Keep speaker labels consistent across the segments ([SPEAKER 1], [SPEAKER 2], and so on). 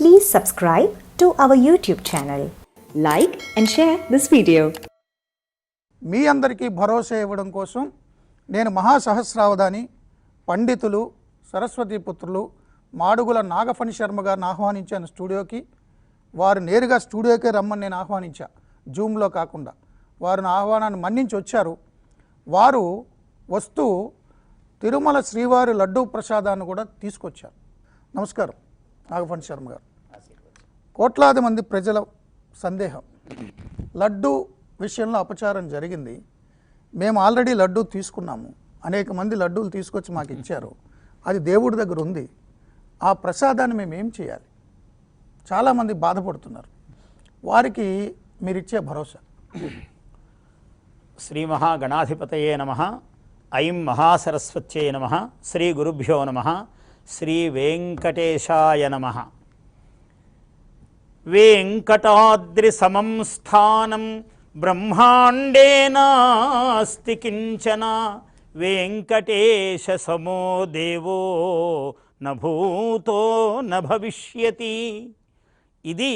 [SPEAKER 1] Please subscribe to our YouTube channel. Like and share this video.
[SPEAKER 2] మీ అందరికీ భరోసా ఇవ్వడం కోసం నేను మహాసహస్రావధాని పండితులు సరస్వతి పుత్రులు మాడుగుల నాగఫణి శర్మ గారిని ఆహ్వానించాను స్టూడియోకి. వారు నేరుగా స్టూడియోకే రమ్మని నేను ఆహ్వానించా జూమ్లో కాకుండా. వారు నా ఆహ్వానాన్ని మన్నించి వచ్చారు. వారు వస్తూ తిరుమల శ్రీవారి లడ్డూ ప్రసాదాన్ని కూడా తీసుకొచ్చారు. నమస్కారం. నాగఫణి శర్మ గారు. కోట్లాది మంది ప్రజల సందేహం. లడ్డు విషయంలో అపచారం జరిగింది. మేము ఆల్రెడీ లడ్డు తీసుకున్నాము. అనేక మంది లడ్డూలు తీసుకొచ్చి మాకు ఇచ్చారు. అది దేవుడి దగ్గర ఉంది. ఆ ప్రసాదాన్ని మేము ఏం చేయాలి? చాలామంది బాధపడుతున్నారు. వారికి మీరు ఇచ్చే భరోసా.
[SPEAKER 3] శ్రీ మహాగణాధిపతయే నమ. ఐం మహాసరస్వత్యే నమ. శ్రీ గురుభ్యో నమ. శ్రీ వెంకటేశాయ నమ. వెంకటాద్రి సమం స్థానం బ్రహ్మాండే నాస్తి కించన వెంకటేశ సమో దేవో నభూతో నభవిష్యతి ఇది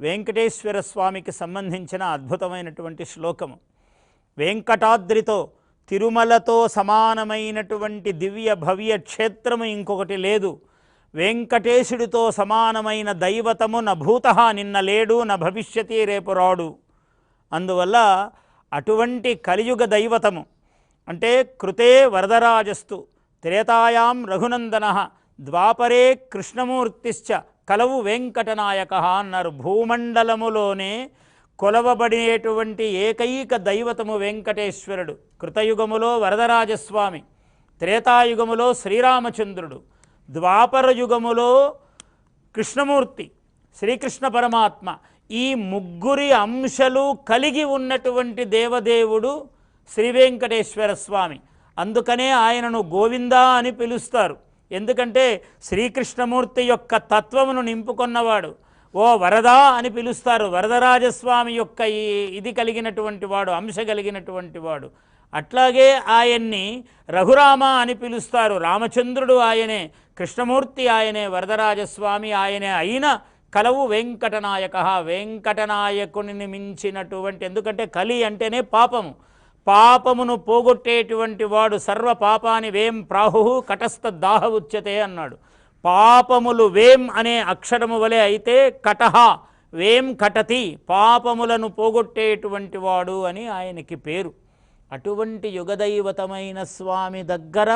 [SPEAKER 3] వెంకటేశ్వర స్వామికి సంబంధించిన అద్భుతమైనటువంటి శ్లోకము. వెంకటాద్రితో తిరుమలతో సమానమైనటువంటి దివ్య భవ్య క్షేత్రము ఇంకొకటి లేదు. వెంకటేశుడితో సమానమైన దైవతము న భూత నిన్న లేడు న భవిష్యతి రేపు రాడు. అందువల్ల అటువంటి కలియుగ దైవతము అంటే కృతే వరదరాజస్తు త్రేతాయాం రఘునందన ద్వాపరే కృష్ణమూర్తిశ్చ కలవు వెంకటనాయక అన్నారు భూమండలములోనే కొలవబడేటువంటి ఏకైక దైవతము వెంకటేశ్వరుడు కృతయుగములో వరదరాజస్వామి త్రేతాయుగములో శ్రీరామచంద్రుడు ద్వాపర యుగములో కృష్ణమూర్తి శ్రీకృష్ణ పరమాత్మ ఈ ముగ్గురి అంశలు కలిగి ఉన్నటువంటి దేవదేవుడు శ్రీ వెంకటేశ్వర స్వామి. అందుకనే ఆయనను గోవిందా అని పిలుస్తారు. ఎందుకంటే శ్రీకృష్ణమూర్తి యొక్క తత్వమును నింపుకొన్నవాడు. ఓ వరదా అని పిలుస్తారు. వరదరాజస్వామి యొక్క ఈ ఇది కలిగినటువంటి వాడు అంశ కలిగినటువంటి వాడు. అట్లాగే ఆయన్ని రఘురామ అని పిలుస్తారు. రామచంద్రుడు ఆయనే కృష్ణమూర్తి ఆయనే వరదరాజస్వామి ఆయనే అయిన కలవు వెంకటనాయక. వెంకటనాయకుని మించినటువంటి ఎందుకంటే కలి అంటేనే పాపము. పాపమును పోగొట్టేటువంటి వాడు సర్వ పాపాని వేం ప్రాహు కటస్థ దాహ ఉచ్యతే అన్నాడు. పాపములు వేం అనే అక్షరము వలె అయితే కటహ వేం కటతి పాపములను పోగొట్టేటువంటి వాడు అని ఆయనకి పేరు. అటువంటి యుగదైవతమైన స్వామి దగ్గర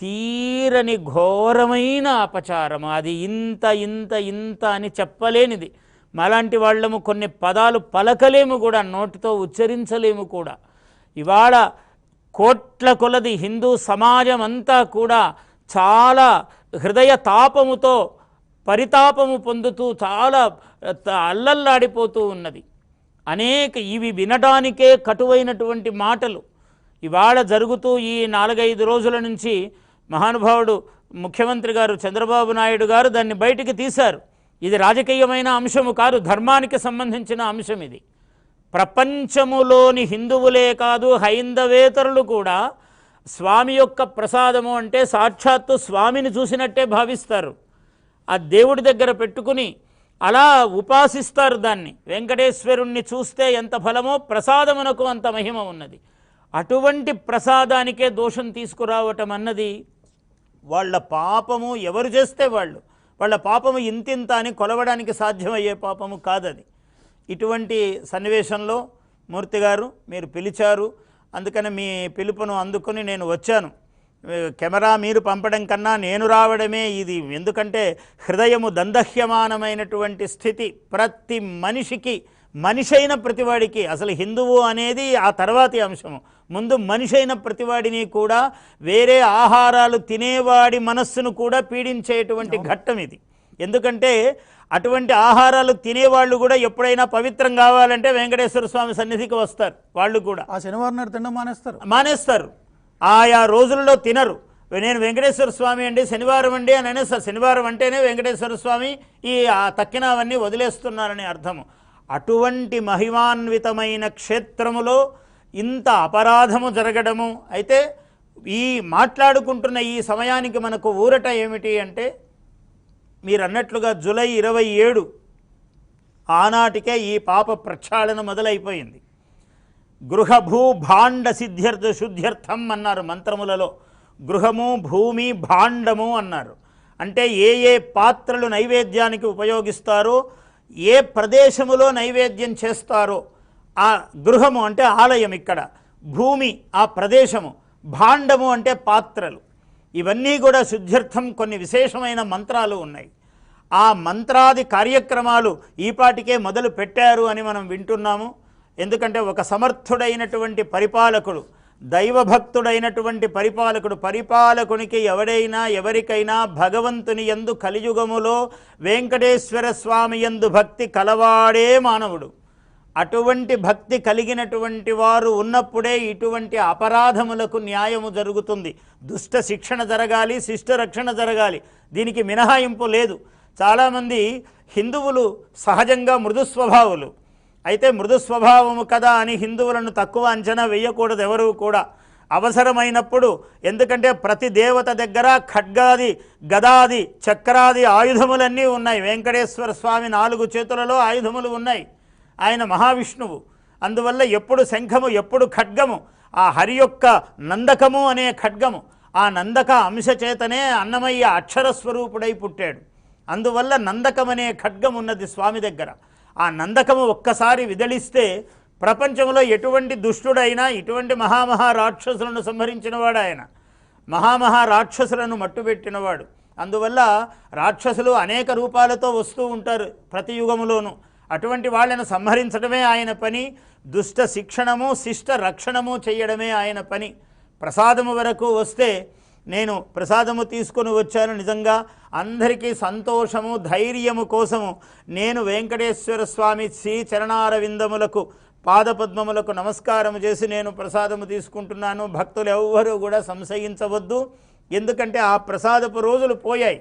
[SPEAKER 3] తీరని ఘోరమైన అపచారం. అది ఇంత ఇంత ఇంత అని చెప్పలేనిది. మలాంటి వాళ్ళము కొన్ని పదాలు పలకలేము కూడా నోటితో ఉచ్చరించలేము కూడా. ఇవాళ కోట్ల కొలది హిందూ సమాజం అంతా కూడా చాలా హృదయ తాపముతో పరితాపము పొందుతూ చాలా త- అల్లల్లాడిపోతూ ఉన్నది. అనేక ఇవి వినడానికే కటువైనటువంటి మాటలు. ఇవాళ జరుగుతూ ఈ నాలుగైదు రోజుల నుంచి మహానుభావుడు ముఖ్యమంత్రి గారు చంద్రబాబు నాయుడు గారు దాన్ని బయటికి తీశారు. ఇది రాజకీయమైన అంశము కాదు ధర్మానికి సంబంధించిన అంశం ఇది. ప్రపంచములోని హిందువులే కాదు హైందవేతరులు కూడా స్వామి యొక్క ప్రసాదము అంటే సాక్షాత్తు స్వామిని చూసినట్టే భావిస్తారు. ఆ దేవుడి దగ్గర పెట్టుకుని అలా ఉపాసిస్తారు దాన్ని. వెంకటేశ్వరుణ్ణి చూస్తే ఎంత ఫలమో ప్రసాదమునకు అంత మహిమ ఉన్నది. అటువంటి ప్రసాదానికే దోషం తీసుకురావటం అన్నది వాళ్ళ పాపము ఎవరు చేస్తే వాళ్ళు. వాళ్ళ పాపము ఇంతింత అని కొలవడానికి సాధ్యమయ్యే పాపము కాదది. ఇటువంటి సన్నివేశంలో మూర్తి గారు మీరు పిలిచారు అందుకని మీ పిలుపును అందుకొని నేను వచ్చాను. కెమెరా మీరు పంపడం కన్నా నేను రావడమే ఇది. ఎందుకంటే హృదయము దందహ్యమానమైనటువంటి స్థితి. ప్రతి మనిషికి మనిషైన ప్రతివాడికి అసలు హిందువు అనేది ఆ తర్వాతి అంశము. ముందు మనిషైన ప్రతివాడిని కూడా వేరే ఆహారాలు తినేవాడి మనస్సును కూడా పీడించేటువంటి ఘట్టం ఇది. ఎందుకంటే అటువంటి ఆహారాలు తినేవాళ్ళు కూడా ఎప్పుడైనా పవిత్రం కావాలంటే వెంకటేశ్వర స్వామి సన్నిధికి వస్తారు వాళ్ళు కూడా.
[SPEAKER 2] ఆ శనివారం నాడు తినడం మానేస్తారు.
[SPEAKER 3] మానేస్తారు. ఆయా రోజుల్లో తినరు. నేను వెంకటేశ్వర స్వామి అండి శనివారం అండి అని అనేస్తారు శనివారం అంటేనే వెంకటేశ్వర స్వామి ఈ ఆ తక్కినవన్నీ వదిలేస్తున్నారని అర్థము. అటువంటి మహిమాన్వితమైన క్షేత్రములో ఇంత అపరాధము జరగడము అయితే ఈ మాట్లాడుకుంటున్న ఈ సమయానికి మనకు ఊరట ఏమిటి అంటే మీరు అన్నట్లుగా జూలై ఇరవై ఏడు ఆనాటికే ఈ పాప ప్రక్షాళన మొదలైపోయింది. గృహభూ భాండ సిద్ధ్యర్థ శుద్ధ్యర్థం అన్నారు మంత్రములలో. గృహము భూమి భాండము అన్నారు. అంటే ఏ ఏ పాత్రలు నైవేద్యానికి ఉపయోగిస్తారో ఏ ప్రదేశములో నైవేద్యం చేస్తారో ఆ గృహము అంటే ఆలయం ఇక్కడ. భూమి ఆ ప్రదేశము. భాండము అంటే పాత్రలు. ఇవన్నీ కూడా శుద్ధ్యర్థం కొన్ని విశేషమైన మంత్రాలు ఉన్నాయి. ఆ మంత్రాది కార్యక్రమాలు ఈపాటికే మొదలు పెట్టారు అని మనం వింటున్నాము. ఎందుకంటే ఒక సమర్థుడైనటువంటి పరిపాలకుడు దైవభక్తుడైనటువంటి పరిపాలకుడు పరిపాలకునికి ఎవడైనా ఎవరికైనా భగవంతుని యందు కలియుగములో వెంకటేశ్వర స్వామి యందు భక్తి కలవాడే మానవుడు. అటువంటి భక్తి కలిగినటువంటి వారు ఉన్నప్పుడే ఇటువంటి అపరాధములకు న్యాయము జరుగుతుంది. దుష్ట శిక్షణ జరగాలి శిష్ట రక్షణ జరగాలి. దీనికి మినహాయింపు లేదు. చాలామంది హిందువులు సహజంగా మృదు స్వభావులు. అయితే మృదు స్వభావము కదా అని హిందువులను తక్కువ అంచనా వేయకూడదు ఎవరు కూడా. అవసరమైనప్పుడు ఎందుకంటే ప్రతి దేవత దగ్గర ఖడ్గాది గదాది చక్రాది ఆయుధములన్నీ ఉన్నాయి. వెంకటేశ్వర స్వామి నాలుగు చేతులలో ఆయుధములు ఉన్నాయి. ఆయన మహావిష్ణువు. అందువల్ల ఎప్పుడు శంఖము ఎప్పుడు ఖడ్గము. ఆ హరి యొక్క నందకము అనే ఖడ్గము. ఆ నందక అంశచేతనే అన్నమయ్య అక్షర స్వరూపుడై పుట్టాడు. అందువల్ల నందకం అనే ఖడ్గం ఉన్నది స్వామి దగ్గర. ఆ నందకము ఒక్కసారి విదలిస్తే ప్రపంచంలో ఎటువంటి దుష్టుడైనా ఇటువంటి మహామహా రాక్షసులను సంహరించినవాడు ఆయన. మహామహా రాక్షసులను మట్టుబెట్టినవాడు. అందువల్ల రాక్షసులు అనేక రూపాలతో వస్తూ ఉంటారు ప్రతి యుగములోనూ. అటువంటి వాళ్ళను సంహరించడమే ఆయన పని. దుష్ట శిక్షణము శిష్ట రక్షణము చేయడమే ఆయన పని. ప్రసాదము వరకు వస్తే నేను ప్రసాదము తీసుకొని వచ్చాను నిజంగా. అందరికీ సంతోషము ధైర్యము కోసము నేను వెంకటేశ్వర స్వామి శ్రీ చరణారవిందములకు పాదపద్మములకు నమస్కారము చేసి నేను ప్రసాదము తీసుకుంటున్నాను. భక్తులు ఎవ్వరూ కూడా సంశయించవద్దు. ఎందుకంటే ఆ ప్రసాదపు రోజులు పోయాయి.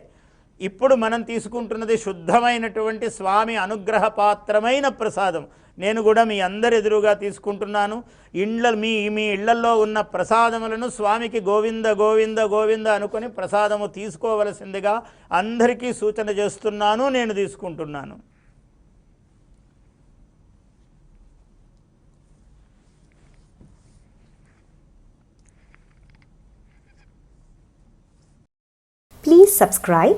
[SPEAKER 3] ఇప్పుడు మనం తీసుకుంటున్నది శుద్ధమైనటువంటి స్వామి అనుగ్రహ పాత్రమైన ప్రసాదం. నేను కూడా మీ అందరి ఎదురుగా తీసుకుంటున్నాను. ఇండ్ల మీ మీ ఇళ్ళలో ఉన్న ప్రసాదములను స్వామికి గోవింద గోవింద గోవింద అనుకొని ప్రసాదము తీసుకోవలసిందిగా అందరికీ సూచన చేస్తున్నాను నేను తీసుకుంటున్నాను.
[SPEAKER 1] Please subscribe